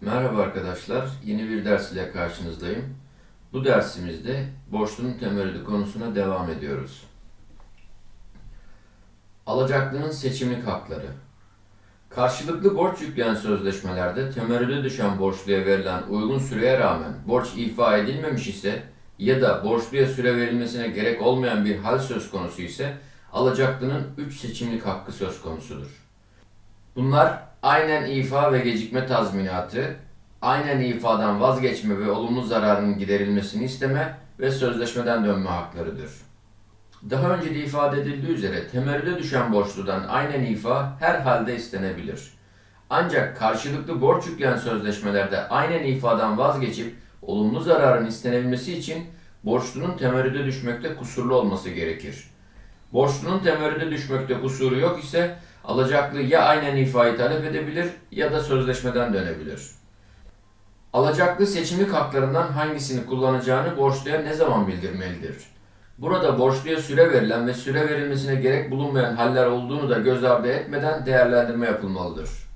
Merhaba arkadaşlar, yeni bir ders ile karşınızdayım. Bu dersimizde borçlunun temerrüdü konusuna devam ediyoruz. Alacaklının seçimlik hakları. Karşılıklı borç yükleyen sözleşmelerde temerrüde düşen borçluya verilen uygun süreye rağmen borç ifa edilmemiş ise ya da borçluya süre verilmesine gerek olmayan bir hal söz konusu ise alacaklının 3 seçimlik hakkı söz konusudur. Bunlar aynen ifa ve gecikme tazminatı, aynen ifadan vazgeçme ve olumlu zararın giderilmesini isteme ve sözleşmeden dönme haklarıdır. Daha önce de ifade edildiği üzere temerrüde düşen borçludan aynen ifa her halde istenebilir. Ancak karşılıklı borç yükleyen sözleşmelerde aynen ifadan vazgeçip olumlu zararın istenebilmesi için borçlunun temerrüde düşmekte kusurlu olması gerekir. Borçlunun temerrüde düşmekte kusuru yok ise alacaklı ya aynen ifayı talep edebilir ya da sözleşmeden dönebilir. Alacaklı seçimlik haklarından hangisini kullanacağını borçluya ne zaman bildirmelidir? Burada borçluya süre verilen ve süre verilmesine gerek bulunmayan haller olduğunu da göz ardı etmeden değerlendirme yapılmalıdır.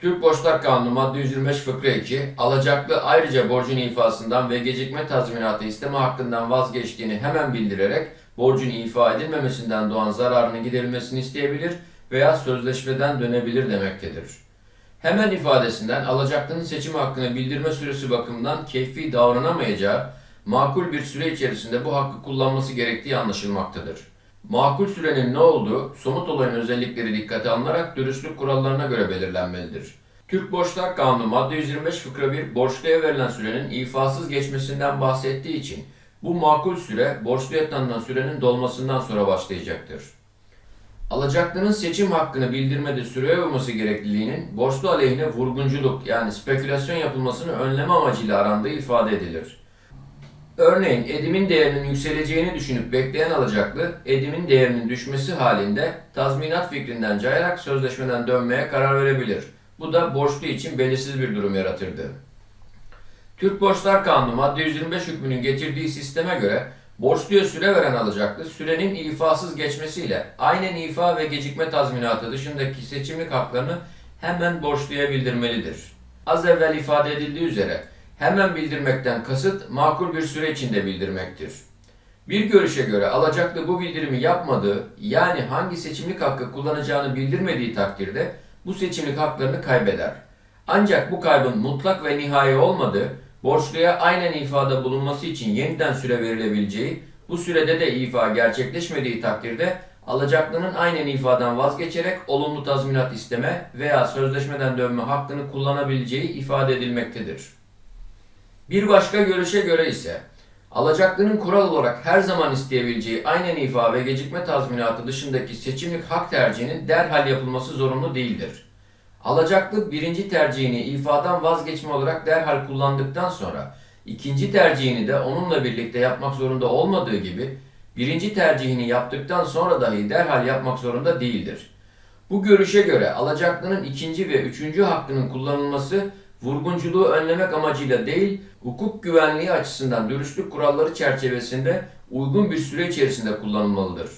Türk Borçlar Kanunu madde 125 fıkra 2, alacaklı ayrıca borcun ifasından ve gecikme tazminatı isteme hakkından vazgeçtiğini hemen bildirerek borcun ifa edilmemesinden doğan zararının giderilmesini isteyebilir veya sözleşmeden dönebilir demektedir. Hemen ifadesinden alacaklının seçim hakkını bildirme süresi bakımından keyfi davranamayacağı, makul bir süre içerisinde bu hakkı kullanması gerektiği anlaşılmaktadır. Makul sürenin ne olduğu, somut olayın özellikleri dikkate alınarak dürüstlük kurallarına göre belirlenmelidir. Türk Borçlar Kanunu madde 125 fıkra 1 borçluya verilen sürenin ifasız geçmesinden bahsettiği için bu makul süre borçluya tanınan sürenin dolmasından sonra başlayacaktır. Alacaklının seçim hakkını bildirmede süreye uyması gerekliliğinin borçlu aleyhine vurgunculuk yani spekülasyon yapılmasını önleme amacıyla arandığı ifade edilir. Örneğin edimin değerinin yükseleceğini düşünüp bekleyen alacaklı, edimin değerinin düşmesi halinde tazminat fikrinden cayarak sözleşmeden dönmeye karar verebilir. Bu da borçlu için belirsiz bir durum yaratırdı. Türk Borçlar Kanunu madde 125 hükmünün getirdiği sisteme göre borçluya süre veren alacaklı sürenin ifasız geçmesiyle aynen ifa ve gecikme tazminatı dışındaki seçimlik haklarını hemen borçluya bildirmelidir. Az evvel ifade edildiği üzere hemen bildirmekten kasıt makul bir süre içinde bildirmektir. Bir görüşe göre alacaklı bu bildirimi yapmadığı yani hangi seçimlik hakkı kullanacağını bildirmediği takdirde bu seçimlik haklarını kaybeder. Ancak bu kaybın mutlak ve nihai olmadığı, borçluya aynen ifade bulunması için yeniden süre verilebileceği, bu sürede de ifa gerçekleşmediği takdirde alacaklının aynen ifadan vazgeçerek olumlu tazminat isteme veya sözleşmeden dönme hakkını kullanabileceği ifade edilmektedir. Bir başka görüşe göre ise alacaklının kural olarak her zaman isteyebileceği aynen ifa ve gecikme tazminatı dışındaki seçimlik hak tercihinin derhal yapılması zorunlu değildir. Alacaklı birinci tercihini ifadan vazgeçme olarak derhal kullandıktan sonra ikinci tercihini de onunla birlikte yapmak zorunda olmadığı gibi birinci tercihini yaptıktan sonra dahi derhal yapmak zorunda değildir. Bu görüşe göre alacaklının ikinci ve üçüncü hakkının kullanılması vurgunculuğu önlemek amacıyla değil, hukuk güvenliği açısından dürüstlük kuralları çerçevesinde uygun bir süre içerisinde kullanılmalıdır.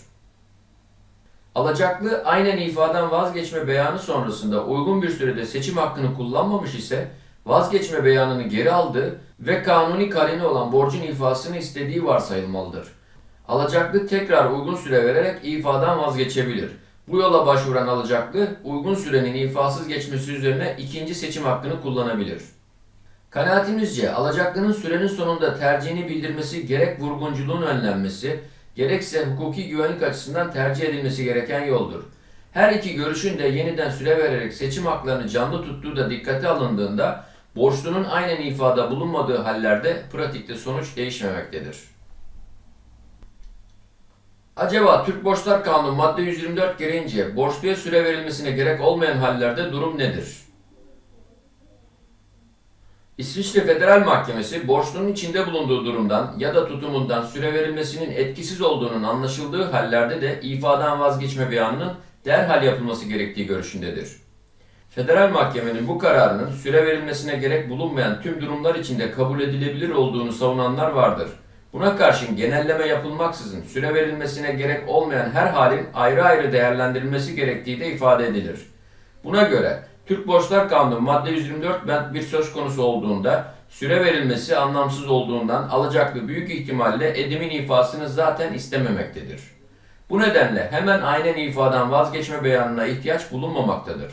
Alacaklı aynen ifadan vazgeçme beyanı sonrasında uygun bir sürede seçim hakkını kullanmamış ise vazgeçme beyanını geri aldığı ve kanuni karine olan borcun ifasını istediği varsayılmalıdır. Alacaklı tekrar uygun süre vererek ifadan vazgeçebilir. Bu yola başvuran alacaklı uygun sürenin ifasız geçmesi üzerine ikinci seçim hakkını kullanabilir. Kanaatimizce alacaklının sürenin sonunda tercihini bildirmesi gerek vurgunculuğun önlenmesi, gerekse hukuki güvenlik açısından tercih edilmesi gereken yoldur. Her iki görüşün de yeniden süre vererek seçim haklarını canlı tuttuğu da dikkate alındığında borçlunun aynen ifade bulunmadığı hallerde pratikte sonuç değişmemektedir. Acaba Türk Borçlar Kanunu madde 124 gereğince borçluya süre verilmesine gerek olmayan hallerde durum nedir? İsviçre Federal Mahkemesi borçlunun içinde bulunduğu durumdan ya da tutumundan süre verilmesinin etkisiz olduğunun anlaşıldığı hallerde de ifadan vazgeçme beyanının derhal yapılması gerektiği görüşündedir. Federal Mahkemenin bu kararının süre verilmesine gerek bulunmayan tüm durumlar içinde kabul edilebilir olduğunu savunanlar vardır. Buna karşın genelleme yapılmaksızın süre verilmesine gerek olmayan her halin ayrı ayrı değerlendirilmesi gerektiği de ifade edilir. Buna göre Türk Borçlar Kanunu madde 124 bent bir söz konusu olduğunda süre verilmesi anlamsız olduğundan alacaklı büyük ihtimalle edimin ifasını zaten istememektedir. Bu nedenle hemen aynen ifadan vazgeçme beyanına ihtiyaç bulunmamaktadır.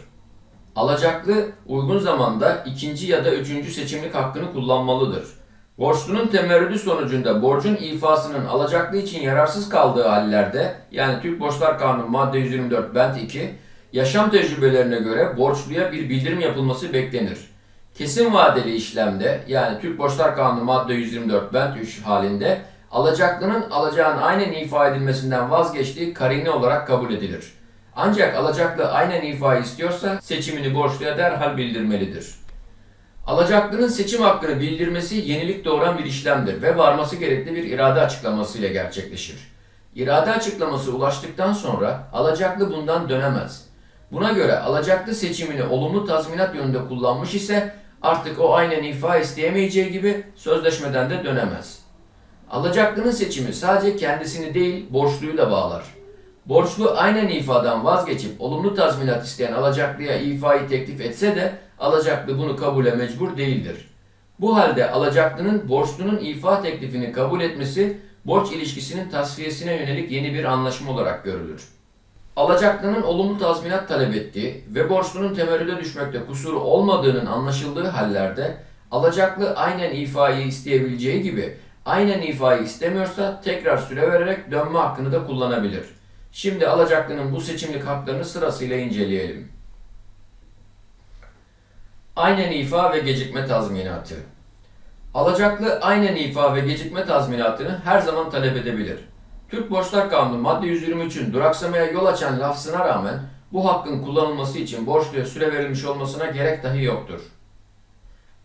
Alacaklı uygun zamanda ikinci ya da üçüncü seçimlik hakkını kullanmalıdır. Borçlunun temerrüdü sonucunda borcun ifasının alacaklı için yararsız kaldığı hallerde yani Türk Borçlar Kanunu madde 124 bent 2 yaşam tecrübelerine göre borçluya bir bildirim yapılması beklenir. Kesin vadeli işlemde yani Türk Borçlar Kanunu madde 124 bent 3 halinde alacaklının alacağın aynen ifa edilmesinden vazgeçtiği karine olarak kabul edilir. Ancak alacaklı aynen ifa istiyorsa seçimini borçluya derhal bildirmelidir. Alacaklının seçim hakkını bildirmesi yenilik doğuran bir işlemdir ve varması gerekli bir irade açıklaması ile gerçekleşir. İrade açıklaması ulaştıktan sonra alacaklı bundan dönemez. Buna göre alacaklı seçimini olumlu tazminat yönünde kullanmış ise artık o aynen ifa isteyemeyeceği gibi sözleşmeden de dönemez. Alacaklının seçimi sadece kendisini değil borçluyu da bağlar. Borçlu aynen ifadan vazgeçip olumlu tazminat isteyen alacaklıya ifayı teklif etse de alacaklı bunu kabule mecbur değildir. Bu halde alacaklının borçlunun ifa teklifini kabul etmesi borç ilişkisinin tasfiyesine yönelik yeni bir anlaşma olarak görülür. Alacaklının olumlu tazminat talep ettiği ve borçlunun temerrüde düşmekte kusuru olmadığının anlaşıldığı hallerde alacaklı aynen ifayı isteyebileceği gibi aynen ifayı istemiyorsa tekrar süre vererek dönme hakkını da kullanabilir. Şimdi alacaklının bu seçimlik haklarını sırasıyla inceleyelim. Aynen ifa ve gecikme tazminatı. Alacaklı aynen ifa ve gecikme tazminatını her zaman talep edebilir. Türk Borçlar Kanunu madde 123'ün duraksamaya yol açan lafzına rağmen bu hakkın kullanılması için borçluya süre verilmiş olmasına gerek dahi yoktur.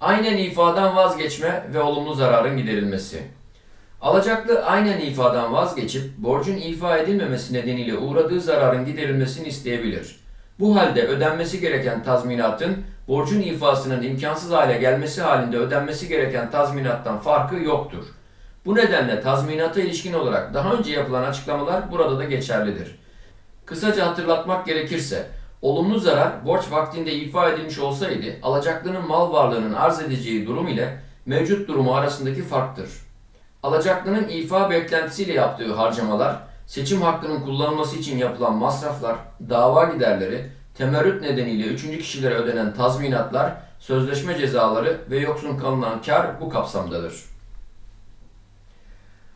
Aynen ifadan vazgeçme ve olumlu zararın giderilmesi. Alacaklı aynen ifadan vazgeçip borcun ifa edilmemesi nedeniyle uğradığı zararın giderilmesini isteyebilir. Bu halde ödenmesi gereken tazminatın borcun ifasının imkansız hale gelmesi halinde ödenmesi gereken tazminattan farkı yoktur. Bu nedenle tazminata ilişkin olarak daha önce yapılan açıklamalar burada da geçerlidir. Kısaca hatırlatmak gerekirse, olumlu zarar borç vaktinde ifa edilmiş olsaydı alacaklının mal varlığının arz edeceği durum ile mevcut durumu arasındaki farktır. Alacaklının ifa beklentisiyle yaptığı harcamalar, seçim hakkının kullanılması için yapılan masraflar, dava giderleri, temerrüt nedeniyle üçüncü kişilere ödenen tazminatlar, sözleşme cezaları ve yoksun kalınan kar bu kapsamdadır.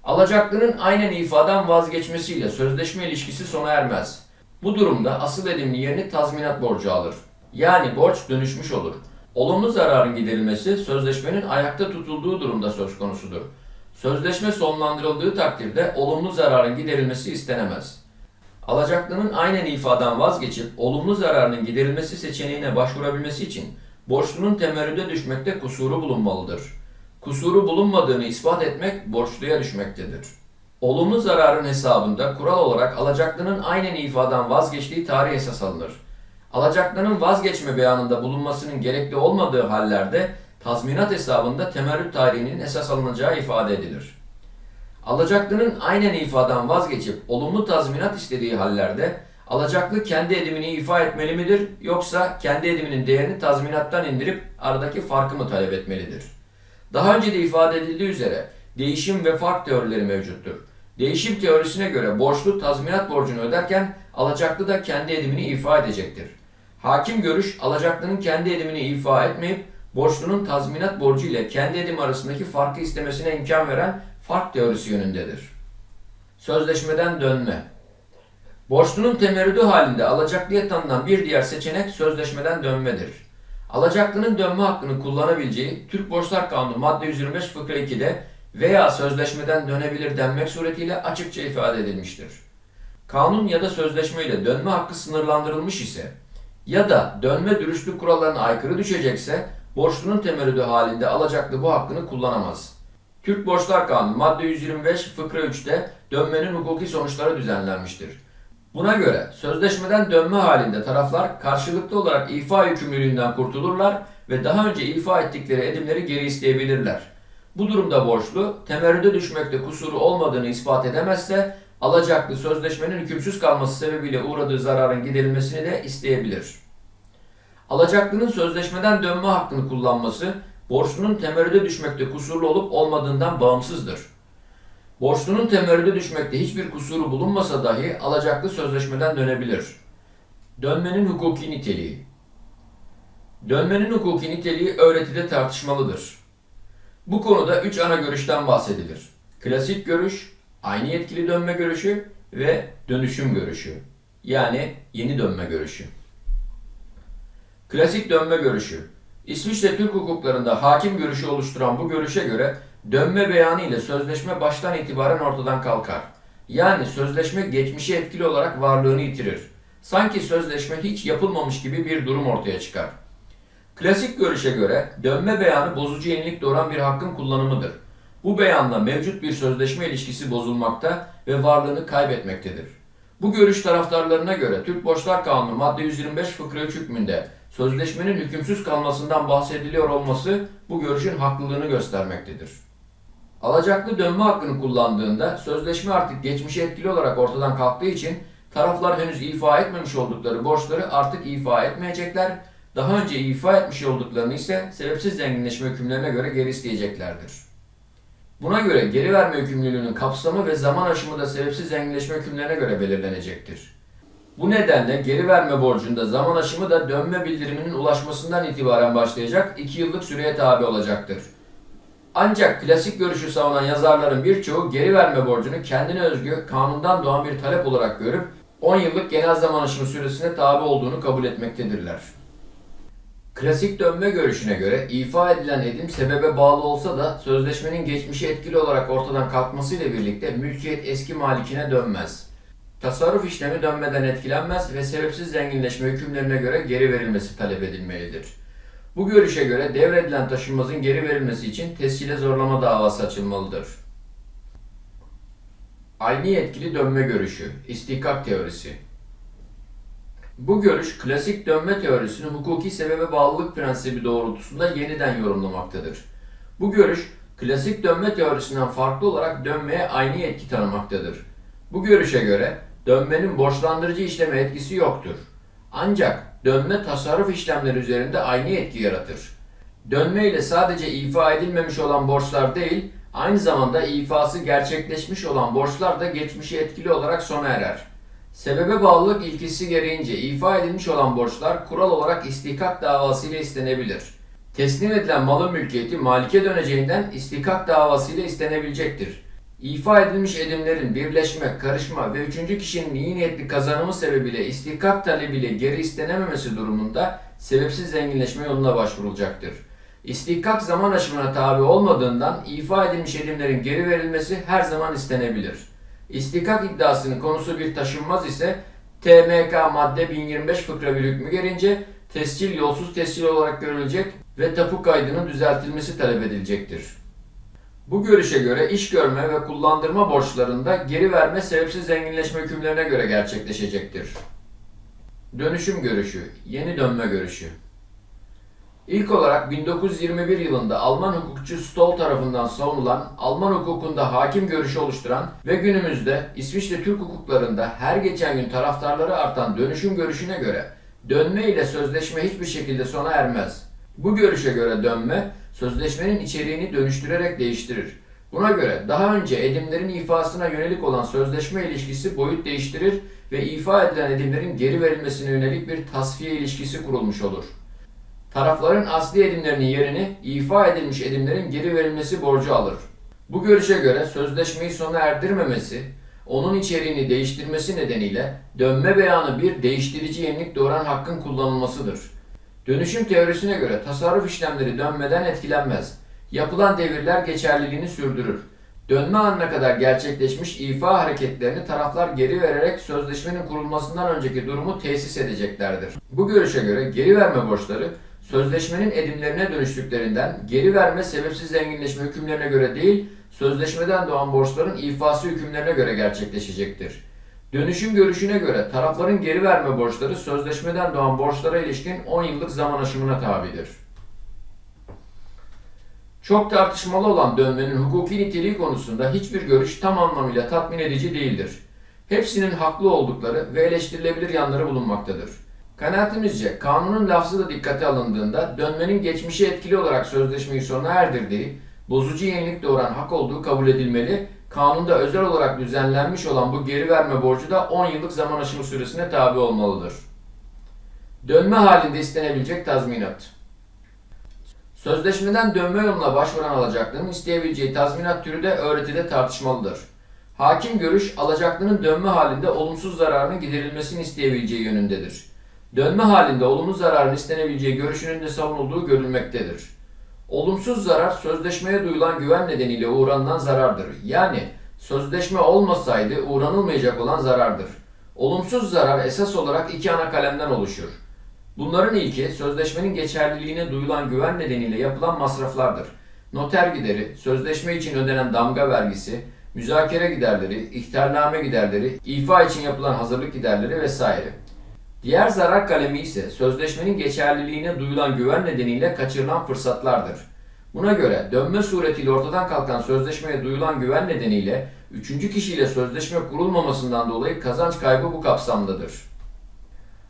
Alacaklının aynen ifadan vazgeçmesiyle sözleşme ilişkisi sona ermez. Bu durumda asıl edimli yerini tazminat borcu alır. Yani borç dönüşmüş olur. Olumlu zararın giderilmesi sözleşmenin ayakta tutulduğu durumda söz konusudur. Sözleşme sonlandırıldığı takdirde olumlu zararın giderilmesi istenemez. Alacaklının aynen ifadan vazgeçip olumlu zararının giderilmesi seçeneğine başvurabilmesi için borçlunun temerrüde düşmekte kusuru bulunmalıdır. Kusuru bulunmadığını ispat etmek borçluya düşmektedir. Olumlu zararın hesabında kural olarak alacaklının aynen ifadan vazgeçtiği tarih esas alınır. Alacaklının vazgeçme beyanında bulunmasının gerekli olmadığı hallerde tazminat hesabında temerrüt tarihinin esas alınacağı ifade edilir. Alacaklının aynen ifadan vazgeçip olumlu tazminat istediği hallerde alacaklı kendi edimini ifa etmeli midir yoksa kendi ediminin değerini tazminattan indirip aradaki farkı mı talep etmelidir? Daha önce de ifade edildiği üzere değişim ve fark teorileri mevcuttur. Değişim teorisine göre borçlu tazminat borcunu öderken alacaklı da kendi edimini ifa edecektir. Hakim görüş alacaklının kendi edimini ifa etmeyip borçlunun tazminat borcu ile kendi edim arasındaki farkı istemesine imkan veren fark teorisi yönündedir. Sözleşmeden dönme. Borçlunun temerrüdü halinde alacaklıya tanınan bir diğer seçenek sözleşmeden dönmedir. Alacaklının dönme hakkını kullanabileceği Türk Borçlar Kanunu madde 125 fıkra 2'de veya sözleşmeden dönebilir denmek suretiyle açıkça ifade edilmiştir. Kanun ya da sözleşme ile dönme hakkı sınırlandırılmış ise ya da dönme dürüstlük kurallarına aykırı düşecekse borçlunun temerrüdü halinde alacaklı bu hakkını kullanamaz. Türk Borçlar Kanunu madde 125 fıkra 3'te dönmenin hukuki sonuçları düzenlenmiştir. Buna göre sözleşmeden dönme halinde taraflar karşılıklı olarak ifa yükümlülüğünden kurtulurlar ve daha önce ifa ettikleri edimleri geri isteyebilirler. Bu durumda borçlu temerrüde düşmekte kusuru olmadığını ispat edemezse alacaklı sözleşmenin hükümsüz kalması sebebiyle uğradığı zararın giderilmesini de isteyebilir. Alacaklının sözleşmeden dönme hakkını kullanması, borçlunun temerrüde düşmekte kusurlu olup olmadığından bağımsızdır. Borçlunun temerrüde düşmekte hiçbir kusuru bulunmasa dahi alacaklı sözleşmeden dönebilir. Dönmenin hukuki niteliği Dönmenin hukuki niteliği öğretide tartışmalıdır. Bu konuda üç ana görüşten bahsedilir. Klasik görüş, aynı yetkili dönme görüşü ve dönüşüm görüşü. Yani yeni dönme görüşü. Klasik dönme görüşü. İsviçre Türk hukuklarında hakim görüşü oluşturan bu görüşe göre dönme beyanı ile sözleşme baştan itibaren ortadan kalkar. Yani sözleşme geçmişi etkili olarak varlığını yitirir. Sanki sözleşme hiç yapılmamış gibi bir durum ortaya çıkar. Klasik görüşe göre dönme beyanı bozucu yenilik doğuran bir hakkın kullanımıdır. Bu beyanla mevcut bir sözleşme ilişkisi bozulmakta ve varlığını kaybetmektedir. Bu görüş taraftarlarına göre Türk Borçlar Kanunu madde 125 fıkra 3 hükmünde sözleşmenin hükümsüz kalmasından bahsediliyor olması bu görüşün haklılığını göstermektedir. Alacaklı dönme hakkını kullandığında sözleşme artık geçmişe etkili olarak ortadan kalktığı için taraflar henüz ifa etmemiş oldukları borçları artık ifa etmeyecekler, daha önce ifa etmiş olduklarını ise sebepsiz zenginleşme hükümlerine göre geri isteyeceklerdir. Buna göre geri verme yükümlülüğünün kapsamı ve zaman aşımı da sebepsiz zenginleşme hükümlerine göre belirlenecektir. Bu nedenle geri verme borcunda zaman aşımı da dönme bildiriminin ulaşmasından itibaren başlayacak 2 yıllık süreye tabi olacaktır. Ancak klasik görüşü savunan yazarların birçoğu geri verme borcunu kendine özgü kanundan doğan bir talep olarak görüp 10 yıllık genel zaman aşımı süresine tabi olduğunu kabul etmektedirler. Klasik dönme görüşüne göre ifa edilen edim sebebe bağlı olsa da sözleşmenin geçmişe etkili olarak ortadan kalkmasıyla birlikte mülkiyet eski malikine dönmez. Tasarruf işlemi dönmeden etkilenmez ve sebepsiz zenginleşme hükümlerine göre geri verilmesi talep edilmelidir. Bu görüşe göre devredilen taşınmazın geri verilmesi için tescile zorlama davası açılmalıdır. Aynı yetkili dönme görüşü, istihkak teorisi. Bu görüş klasik dönme teorisini hukuki sebebe bağlılık prensibi doğrultusunda yeniden yorumlamaktadır. Bu görüş klasik dönme teorisinden farklı olarak dönmeye aynı yetki tanımaktadır. Bu görüşe göre dönmenin borçlandırıcı işleme etkisi yoktur. Ancak dönme tasarruf işlemleri üzerinde aynı etki yaratır. Dönme ile sadece ifa edilmemiş olan borçlar değil, aynı zamanda ifası gerçekleşmiş olan borçlar da geçmişi etkili olarak sona erer. Sebebe bağlılık ilkesi gereğince ifa edilmiş olan borçlar kural olarak istihkak davasıyla istenebilir. Teslim edilen malın mülkiyeti malike döneceğinden istihkak davasıyla istenebilecektir. İfa edilmiş edimlerin birleşme, karışma ve üçüncü kişinin iyi niyetli kazanımı sebebiyle istihkak talebiyle geri istenememesi durumunda sebepsiz zenginleşme yoluna başvurulacaktır. İstihkak zaman aşımına tabi olmadığından ifa edilmiş edimlerin geri verilmesi her zaman istenebilir. İstihkak iddiasının konusu bir taşınmaz ise TMK madde 1025 fıkra bir hükmü gelince tescil yolsuz tescil olarak görülecek ve tapu kaydının düzeltilmesi talep edilecektir. Bu görüşe göre iş görme ve kullandırma borçlarında geri verme sebepsiz zenginleşme hükümlerine göre gerçekleşecektir. Dönüşüm görüşü, yeni dönme görüşü. İlk olarak 1921 yılında Alman hukukçu Stoll tarafından savunulan Alman hukukunda hakim görüşü oluşturan ve günümüzde İsviçre Türk hukuklarında her geçen gün taraftarları artan dönüşüm görüşüne göre dönme ile sözleşme hiçbir şekilde sona ermez. Bu görüşe göre dönme sözleşmenin içeriğini dönüştürerek değiştirir. Buna göre daha önce edimlerin ifasına yönelik olan sözleşme ilişkisi boyut değiştirir ve ifa edilen edimlerin geri verilmesine yönelik bir tasfiye ilişkisi kurulmuş olur. Tarafların asli edimlerinin yerini ifa edilmiş edimlerin geri verilmesi borcu alır. Bu görüşe göre sözleşmeyi sona erdirmemesi, onun içeriğini değiştirmesi nedeniyle dönme beyanı bir değiştirici yenilik doğuran hakkın kullanılmasıdır. Dönüşüm teorisine göre tasarruf işlemleri dönmeden etkilenmez. Yapılan devirler geçerliliğini sürdürür. Dönme anına kadar gerçekleşmiş ifa hareketlerini taraflar geri vererek sözleşmenin kurulmasından önceki durumu tesis edeceklerdir. Bu görüşe göre geri verme borçları sözleşmenin edimlerine dönüştüklerinden geri verme sebepsiz zenginleşme hükümlerine göre değil, sözleşmeden doğan borçların ifası hükümlerine göre gerçekleşecektir. Dönüşüm görüşüne göre tarafların geri verme borçları sözleşmeden doğan borçlara ilişkin 10 yıllık zaman aşımına tabidir. Çok tartışmalı olan dönmenin hukuki niteliği konusunda hiçbir görüş tam anlamıyla tatmin edici değildir. Hepsinin haklı oldukları ve eleştirilebilir yanları bulunmaktadır. Kanaatimizce kanunun lafzı da dikkate alındığında dönmenin geçmişe etkili olarak sözleşmeyi sona erdirdiği, bozucu yenilik doğuran hak olduğu kabul edilmeli, kanunda özel olarak düzenlenmiş olan bu geri verme borcu da 10 yıllık zaman aşımı süresine tabi olmalıdır. Dönme halinde istenebilecek tazminat. Sözleşmeden dönme yoluna başvuran alacaklının isteyebileceği tazminat türü de öğretide tartışmalıdır. Hakim görüş alacaklının dönme halinde olumsuz zararının giderilmesini isteyebileceği yönündedir. Dönme halinde olumlu zararın istenebileceği görüşünün de savunulduğu görülmektedir. Olumsuz zarar sözleşmeye duyulan güven nedeniyle uğranılan zarardır. Yani sözleşme olmasaydı uğranılmayacak olan zarardır. Olumsuz zarar esas olarak iki ana kalemden oluşur. Bunların ilki sözleşmenin geçerliliğine duyulan güven nedeniyle yapılan masraflardır. Noter gideri, sözleşme için ödenen damga vergisi, müzakere giderleri, ihtarname giderleri, ifa için yapılan hazırlık giderleri vesaire. Diğer zarar kalemi ise sözleşmenin geçerliliğine duyulan güven nedeniyle kaçırılan fırsatlardır. Buna göre dönme suretiyle ortadan kalkan sözleşmeye duyulan güven nedeniyle üçüncü kişiyle sözleşme kurulmamasından dolayı kazanç kaybı bu kapsamdadır.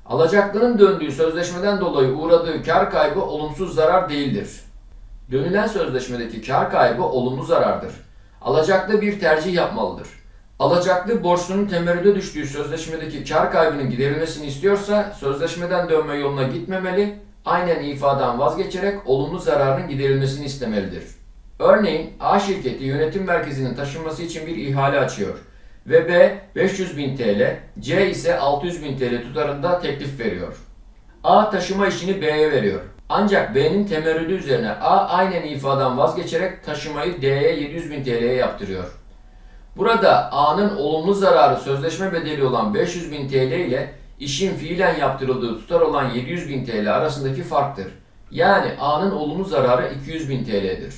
Alacaklının döndüğü sözleşmeden dolayı uğradığı kar kaybı olumsuz zarar değildir. Dönülen sözleşmedeki kar kaybı olumlu zarardır. Alacaklı bir tercih yapmalıdır. Alacaklı borçlunun temerrüde düştüğü sözleşmedeki kar kaybının giderilmesini istiyorsa sözleşmeden dönme yoluna gitmemeli, aynen ifadan vazgeçerek olumlu zararının giderilmesini istemelidir. Örneğin A şirketi yönetim merkezinin taşınması için bir ihale açıyor ve B 500 bin TL, C ise 600 bin TL tutarında teklif veriyor. A taşıma işini B'ye veriyor. Ancak B'nin temerrüdü üzerine A aynen ifadan vazgeçerek taşımayı D'ye 700 bin TL'ye yaptırıyor. Burada A'nın olumlu zararı sözleşme bedeli olan 500 bin TL ile işin fiilen yaptırıldığı tutar olan 700 bin TL arasındaki farktır. Yani A'nın olumlu zararı 200 bin TL'dir.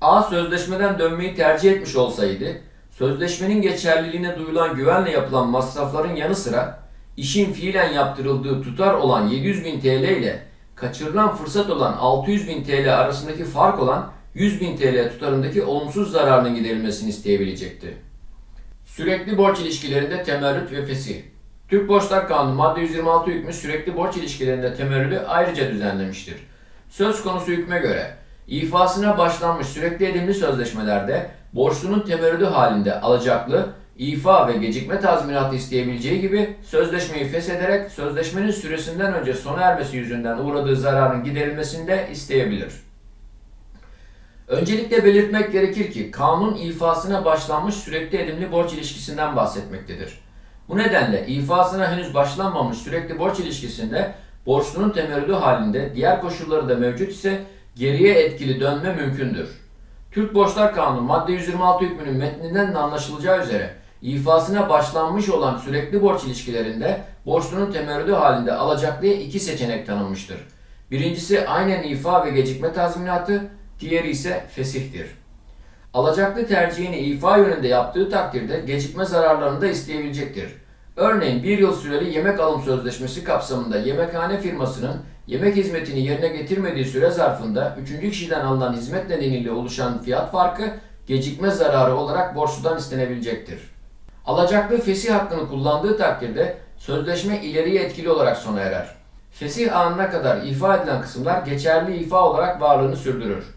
A sözleşmeden dönmeyi tercih etmiş olsaydı, sözleşmenin geçerliliğine duyulan güvenle yapılan masrafların yanı sıra işin fiilen yaptırıldığı tutar olan 700 bin TL ile kaçırılan fırsat olan 600 bin TL arasındaki fark olan 100 bin TL tutarındaki olumsuz zararının giderilmesini isteyebilecekti. Sürekli borç ilişkilerinde temerrüt ve fesih. Türk Borçlar Kanunu madde 126 hükmü sürekli borç ilişkilerinde temerrüdü ayrıca düzenlemiştir. Söz konusu hükme göre ifasına başlanmış sürekli edimli sözleşmelerde borçlunun temerrüdü halinde alacaklı, ifa ve gecikme tazminatı isteyebileceği gibi sözleşmeyi feshederek sözleşmenin süresinden önce sona ermesi yüzünden uğradığı zararın giderilmesini de isteyebilir. Öncelikle belirtmek gerekir ki kanun ifasına başlanmış sürekli edimli borç ilişkisinden bahsetmektedir. Bu nedenle ifasına henüz başlanmamış sürekli borç ilişkisinde borçlunun temerrüdü halinde diğer koşulları da mevcut ise geriye etkili dönme mümkündür. Türk Borçlar Kanunu madde 126 hükmünün metninden de anlaşılacağı üzere ifasına başlanmış olan sürekli borç ilişkilerinde borçlunun temerrüdü halinde alacaklıya iki seçenek tanınmıştır. Birincisi aynen ifa ve gecikme tazminatı, diğeri ise fesihtir. Alacaklı tercihini ifa yönünde yaptığı takdirde gecikme zararlarını da isteyebilecektir. Örneğin bir yıl süreli yemek alım sözleşmesi kapsamında yemekhane firmasının yemek hizmetini yerine getirmediği süre zarfında üçüncü kişiden alınan hizmet nedeniyle oluşan fiyat farkı gecikme zararı olarak borçludan istenebilecektir. Alacaklı fesih hakkını kullandığı takdirde sözleşme ileriye etkili olarak sona erer. Fesih anına kadar ifa edilen kısımlar geçerli ifa olarak varlığını sürdürür.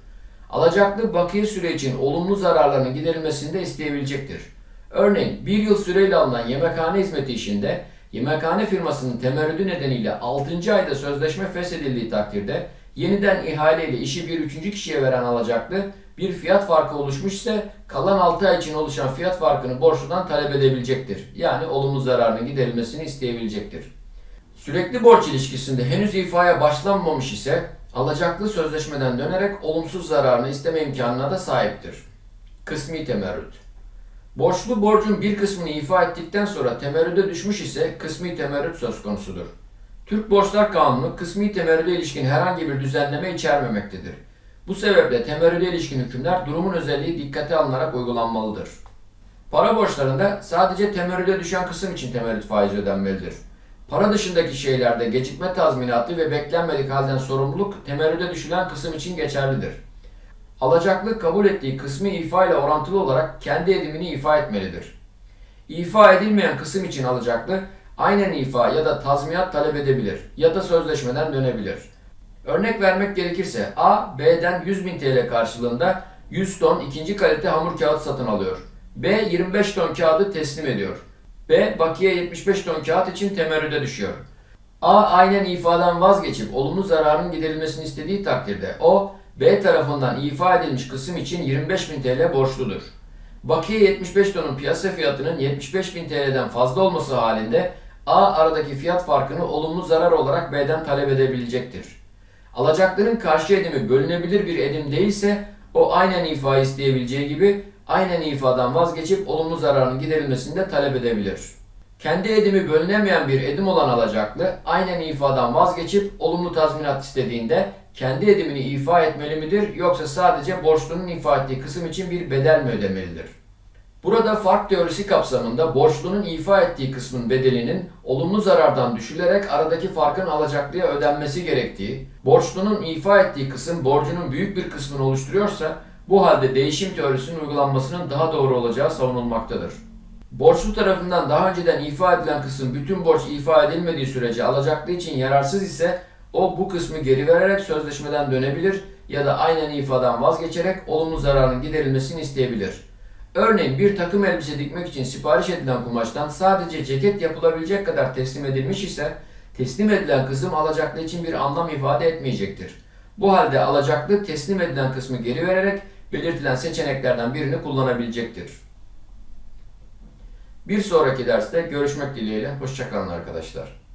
Alacaklı bakiye süre için olumlu zararlarının giderilmesini de isteyebilecektir. Örneğin bir yıl süreyle alınan yemekhane hizmeti işinde yemekhane firmasının temerrüdü nedeniyle 6. ayda sözleşme feshedildiği takdirde yeniden ihaleyle işi bir üçüncü kişiye veren alacaklı bir fiyat farkı oluşmuş ise kalan 6 ay için oluşan fiyat farkını borçludan talep edebilecektir. Yani olumlu zararının giderilmesini isteyebilecektir. Sürekli borç ilişkisinde henüz ifaya başlanmamış ise alacaklı sözleşmeden dönerek olumsuz zararını isteme imkanına da sahiptir. Kısmi temerrüt. Borçlu borcun bir kısmını ifa ettikten sonra temerrüde düşmüş ise kısmi temerrüt söz konusudur. Türk Borçlar Kanunu kısmi temerrüde ilişkin herhangi bir düzenleme içermemektedir. Bu sebeple temerrüde ilişkin hükümler durumun özelliği dikkate alınarak uygulanmalıdır. Para borçlarında sadece temerrüde düşen kısım için temerrüt faizi ödenmelidir. Para dışındaki şeylerde gecikme tazminatı ve beklenmedik halden sorumluluk temerrüde düşülen kısım için geçerlidir. Alacaklı kabul ettiği kısmi ifa ile orantılı olarak kendi edimini ifa etmelidir. İfa edilmeyen kısım için alacaklı aynen ifa ya da tazminat talep edebilir ya da sözleşmeden dönebilir. Örnek vermek gerekirse A, B'den 100.000 TL karşılığında 100 ton ikinci kalite hamur kağıt satın alıyor. B, 25 ton kağıdı teslim ediyor. B, bakiye 75 ton kağıt için temerrüde düşüyor. A, aynen ifadan vazgeçip olumlu zararın giderilmesini istediği takdirde o, B tarafından ifa edilmiş kısım için 25.000 TL borçludur. Bakiye 75 tonun piyasa fiyatının 75.000 TL'den fazla olması halinde A aradaki fiyat farkını olumlu zarar olarak B'den talep edebilecektir. Alacaklının karşı edimi bölünebilir bir edim değilse o aynen ifa isteyebileceği gibi aynen ifadan vazgeçip olumlu zararın giderilmesini de talep edebilir. Kendi edimi bölünemeyen bir edim olan alacaklı aynen ifadan vazgeçip olumlu tazminat istediğinde kendi edimini ifa etmeli midir yoksa sadece borçlunun ifa ettiği kısım için bir bedel mi ödemelidir? Burada fark teorisi kapsamında borçlunun ifa ettiği kısmın bedelinin olumlu zarardan düşülerek aradaki farkın alacaklıya ödenmesi gerektiği, borçlunun ifa ettiği kısım borcunun büyük bir kısmını oluşturuyorsa bu halde değişim teorisinin uygulanmasının daha doğru olacağı savunulmaktadır. Borçlu tarafından daha önceden ifa edilen kısım bütün borç ifa edilmediği sürece alacaklı için yararsız ise o bu kısmı geri vererek sözleşmeden dönebilir ya da aynen ifadan vazgeçerek olumlu zararın giderilmesini isteyebilir. Örneğin bir takım elbise dikmek için sipariş edilen kumaştan sadece ceket yapılabilecek kadar teslim edilmiş ise teslim edilen kısım alacaklı için bir anlam ifade etmeyecektir. Bu halde alacaklı teslim edilen kısmı geri vererek belirtilen seçeneklerden birini kullanabilecektir. Bir sonraki derste görüşmek dileğiyle. Hoşçakalın arkadaşlar.